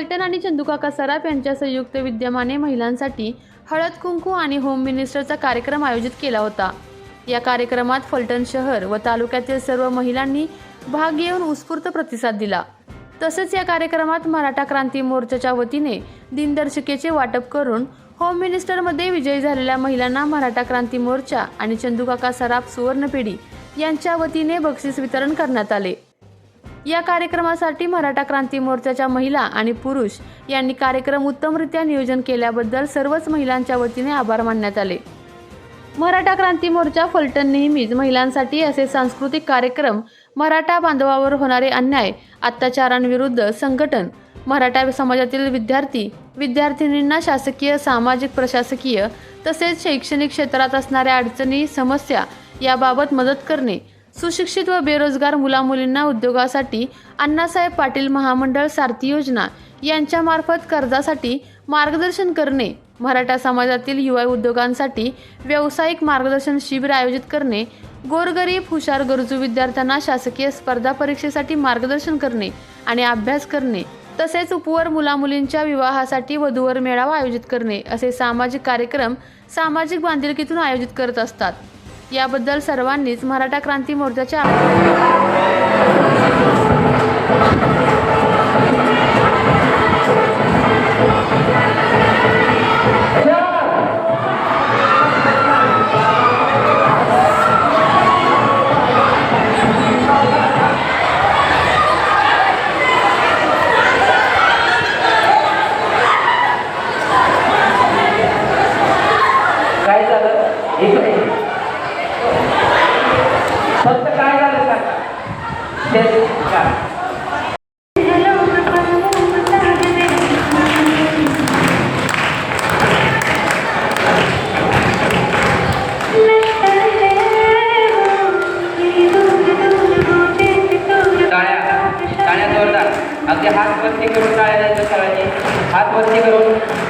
फलटण आणि चंदुकाका सराफ यांच्या संयुक्त विद्यमाने महिलांसाठी हळद कुंकू आणि होम मिनिस्टरचा कार्यक्रम आयोजित केला होता. या कार्यक्रमात फलटण शहर व तालुक्यातील सर्व महिलांनी भाग घेऊन उत्स्फूर्त प्रतिसाद दिला. तसेच या कार्यक्रमात मराठा क्रांती मोर्चाच्या वतीने दिनदर्शिकेचे वाटप करून होम मिनिस्टरमध्ये विजयी झालेल्या महिलांना मराठा क्रांती मोर्चा आणि चंदुकाका सराफ सुवर्णपेढी यांच्या वतीने बक्षीस वितरण करण्यात आले. या कार्यक्रमासाठी मराठा क्रांती मोर्चाच्या महिला आणि पुरुष यांनी कार्यक्रम उत्तमरित्या नियोजन केल्याबद्दल सर्वच महिलांच्या वतीने आभार मानण्यात आले. मराठा क्रांती मोर्चा फलटण नेहमीच महिलांसाठी असे सांस्कृतिक कार्यक्रम मराठा बांधवावर होणारे अन्याय अत्याचारांविरुद्ध संघटन मराठा समाजातील विद्यार्थी विद्यार्थिनींना शासकीय सामाजिक प्रशासकीय तसेच शैक्षणिक क्षेत्रात असणाऱ्या अडचणी समस्या याबाबत मदत करणे सुशिक्षित व बेरोजगार मुलामुलींना उद्योगासाठी अण्णासाहेब पाटील महामंडळ सारथी योजना यांच्यामार्फत कर्जासाठी मार्गदर्शन करणे मराठा समाजातील युवा उद्योगांसाठी व्यावसायिक मार्गदर्शन शिबिर आयोजित करणे गोरगरीब हुशार गरजू विद्यार्थ्यांना शासकीय स्पर्धा परीक्षेसाठी मार्गदर्शन करणे आणि अभ्यास करणे तसेच उपवर मुलामुलींच्या विवाहासाठी वधूवर मेळावा आयोजित करणे असे सामाजिक कार्यक्रम सामाजिक बांधिलकीतून आयोजित करत असतात. याबद्दल सर्वांनीच मराठा क्रांती मोर्चाच्या हात वरती करून